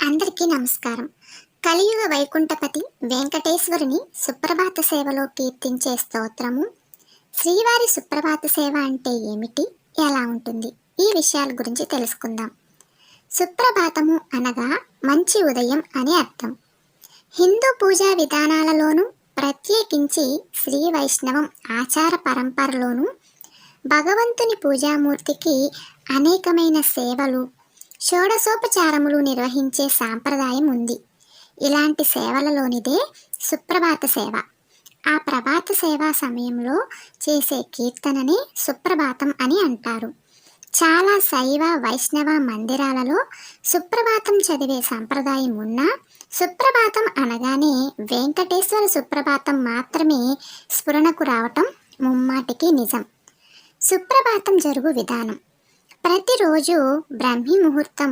అందరికీ నమస్కారం. కలియుగ వైకుంఠపతి వెంకటేశ్వరుని సుప్రభాత సేవలో కీర్తించే స్తోత్రము. శ్రీవారి సుప్రభాత సేవ అంటే ఏమిటి? ఎలా ఉంటుంది? ఈ విషయాల గురించి తెలుసుకుందాం. సుప్రభాతము అనగా మంచి ఉదయం అని అర్థం. హిందూ పూజా విధానాలలోనూ ప్రత్యేకించి శ్రీ వైష్ణవం ఆచార పరంపరలోనూ భగవంతుని పూజామూర్తికి అనేకమైన సేవలు షోడశోపచారములు నిర్వహించే సాంప్రదాయం ఉంది. ఇలాంటి సేవలలోనిదే సుప్రభాత సేవ. ఆ ప్రభాత సేవ సమయంలో చేసే కీర్తనని సుప్రభాతం అని అంటారు. చాలా శైవ వైష్ణవ మందిరాలలో సుప్రభాతం చదివే సంప్రదాయం ఉన్నా సుప్రభాతం అనగానే వెంకటేశ్వర సుప్రభాతం మాత్రమే స్ఫురణకు రావటం ముమ్మాటికి నిజం. సుప్రభాతం జరుగు విధానం. ప్రతిరోజు బ్రహ్మీ ముహూర్తం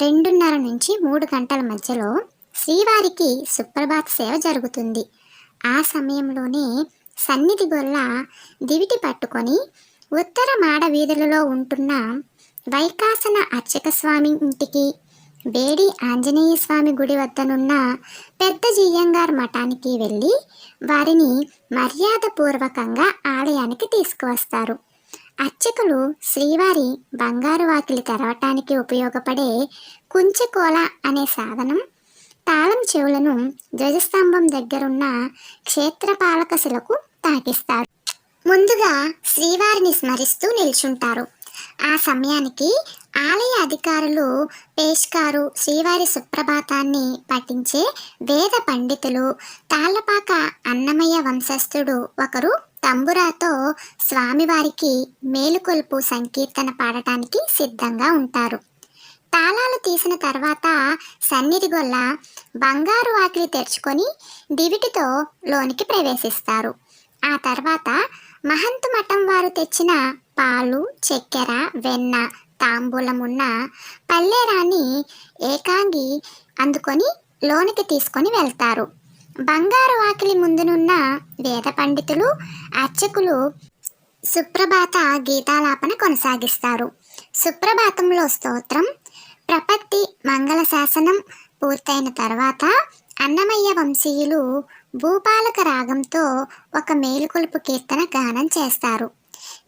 రెండున్నర నుంచి మూడు గంటల మధ్యలో శ్రీవారికి సుప్రభాత సేవ జరుగుతుంది. ఆ సమయంలోనే సన్నిధి గొల్ల దివిటి పట్టుకొని ఉత్తర మాడ వీధులలో ఉంటున్న వైకాసన అర్చక స్వామి ఇంటికి వేడి ఆంజనేయ స్వామి గుడి వద్దనున్న పెద్ద జియ్యంగార్ మఠానికి వెళ్ళి వారిని మర్యాదపూర్వకంగా ఆలయానికి తీసుకువస్తారు. అర్చకులు శ్రీవారి బంగారు వాకిలి తెరవటానికి ఉపయోగపడే కుంచెకోల అనే సాధనం తాళం చెవులను ధ్వజస్తంభం దగ్గరున్న క్షేత్రపాలక శిలకు తాకిస్తారు ముందుగా శ్రీవారిని స్మరిస్తూ నిల్చుంటారు. ఆ సమయానికి ఆలయ అధికారులు పేష్కారు శ్రీవారి సుప్రభాతాన్ని పఠించే వేద పండితులు తాళ్ళపాక అన్నమయ్య వంశస్థుడు ఒకరు తంబురాతో స్వామివారికి మేలుకొల్పు సంకీర్తన పాడటానికి సిద్ధంగా ఉంటారు. తాళాలు తీసిన తర్వాత సన్నిధిగొల్ల బంగారు వాకిలి తెరుచుకొని దివిటితో లోనికి ప్రవేశిస్తారు. ఆ తర్వాత మహంతు మఠం వారు తెచ్చిన పాలు చక్కెర వెన్న తాంబూలమున్న పల్లెరాన్ని ఏకాంగి అందుకొని లోనికి తీసుకొని వెళ్తారు. బంగారు వాకిలి ముందునున్న వేద పండితులు అర్చకులు సుప్రభాత గీతాలాపన కొనసాగిస్తారు. సుప్రభాతంలో స్తోత్రం ప్రపత్తి మంగళ శాసనం పూర్తయిన తర్వాత అన్నమయ్య వంశీయులు భూపాలక రాగంతో ఒక మేలుకొలుపు కీర్తన గానం చేస్తారు.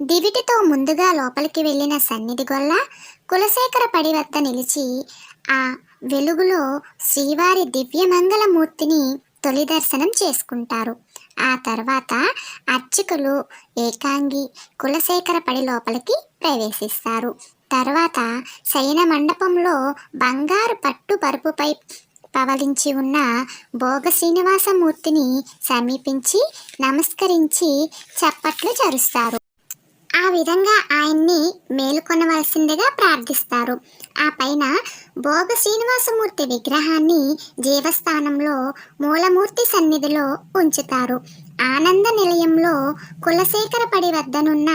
దివిటితో ముందుగా లోపలికి వెళ్ళిన సన్నిధి గొల్ల కులశేఖర పడి వద్ద నిలిచి ఆ వెలుగులో శ్రీవారి దివ్యమంగళమూర్తిని తొలి దర్శనం చేసుకుంటారు. ఆ తర్వాత అర్చకులు ఏకాంగి కులశేఖర పడి లోపలికి ప్రవేశిస్తారు. తర్వాత శయన మండపంలో బంగారు పట్టు పరుపుపై పవలించి ఉన్న భోగ శ్రీనివాసమూర్తిని సమీపించి నమస్కరించి చప్పట్లు జరుస్తారు విధంగా ఆయన్ని మేలుకొనవలసిందిగా ప్రార్థిస్తారు. ఆ పైన భోగ శ్రీనివాసమూర్తి విగ్రహాన్ని జీవస్థానంలో మూలమూర్తి సన్నిధిలో ఉంచుతారు. ఆనంద నిలయంలో కులశేఖరపడి వద్దనున్న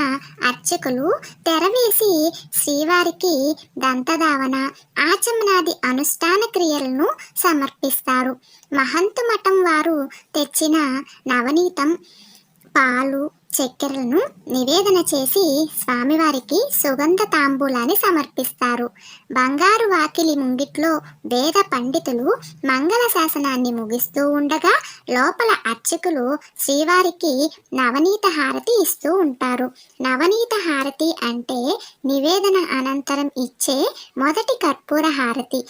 అర్చకులు తెరవేసి శ్రీవారికి దంతధావన ఆచమనాది అనుష్ఠాన క్రియలను సమర్పిస్తారు. మహంతు మఠం వారు తెచ్చిన నవనీతం పాలు చక్కెరలను నివేదన చేసి స్వామివారికి సుగంధ తాంబూలాన్ని సమర్పిస్తారు. బంగారు వాకిలి ముంగిట్లో వేద పండితులు మంగళ శాసనాన్ని ముగిస్తూ ఉండగా లోపల అర్చకులు శ్రీవారికి నవనీత హారతి ఇస్తూ ఉంటారు. నవనీత హారతి అంటే నివేదన అనంతరం ఇచ్చే మొదటి కర్పూర హారతి.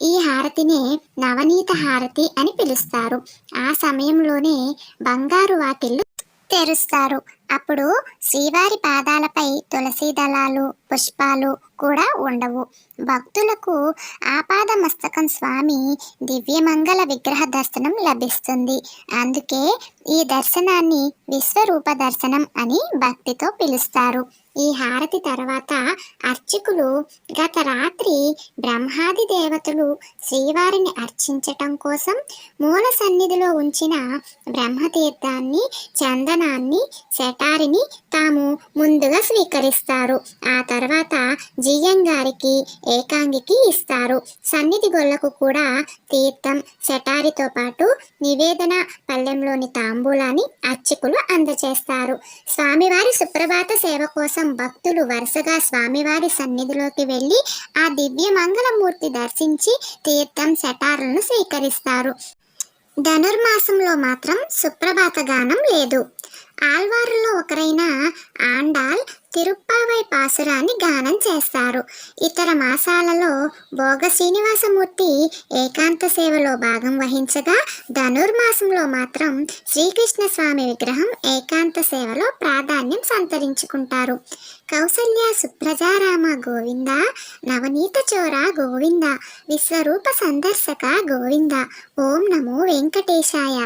ఈ హారతినే నవనీత హారతి అని పిలుస్తారు. ఆ సమయంలోనే బంగారు వాకిళ్ళు తెరుస్తారు. అప్పుడు శ్రీవారి పాదాలపై తులసి దళాలు పుష్పాలు కూడా ఉండవు. భక్తులకు ఆపాద మస్తకం స్వామి దివ్యమంగళ విగ్రహ దర్శనం లభిస్తుంది. అందుకే ఈ దర్శనాన్ని విశ్వరూప దర్శనం అని భక్తితో పిలుస్తారు. ఈ హారతి తర్వాత అర్చకులు గత రాత్రి బ్రహ్మాది దేవతలు శ్రీవారిని అర్చించటం కోసం మూల సన్నిధిలో ఉంచిన బ్రహ్మతీర్థాన్ని చందనాన్ని శటారిని తాము ముందుగా స్వీకరిస్తారు. ఆ తర్వాత జియ్యం గారికి ఏకాంగికి ఇస్తారు. సన్నిధి గొల్లకు కూడా తీర్థం సెటారితో పాటు నివేదన పల్లెంలోని తాంబూలాన్ని అర్చకులు అందజేస్తారు స్వామివారి సుప్రభాత సేవ కోసం భక్తులు వరుసగా స్వామివారి సన్నిధిలోకి వెళ్ళి ఆ దివ్య మంగళమూర్తి దర్శించి తీర్థం సెటారులను స్వీకరిస్తారు. ధనుర్మాసంలో మాత్రం సుప్రభాత గానం లేదు. ఆల్వారులో ఒకరైన ఆండాల్ తిరుప్పావై పాసురాన్ని గానం చేస్తారు. ఇతర మాసాలలో భోగ శ్రీనివాసమూర్తి ఏకాంత సేవలో భాగం వహించగా ధనుర్మాసంలో మాత్రం శ్రీకృష్ణ స్వామి విగ్రహం ఏకాంత సేవలో ప్రాధాన్యం సంతరించుకుంటారు. కౌసల్య సుప్రజారామ గోవింద నవనీత చోర గోవింద విశ్వరూప సందర్శక గోవింద ఓం నమో వెంకటేశాయ.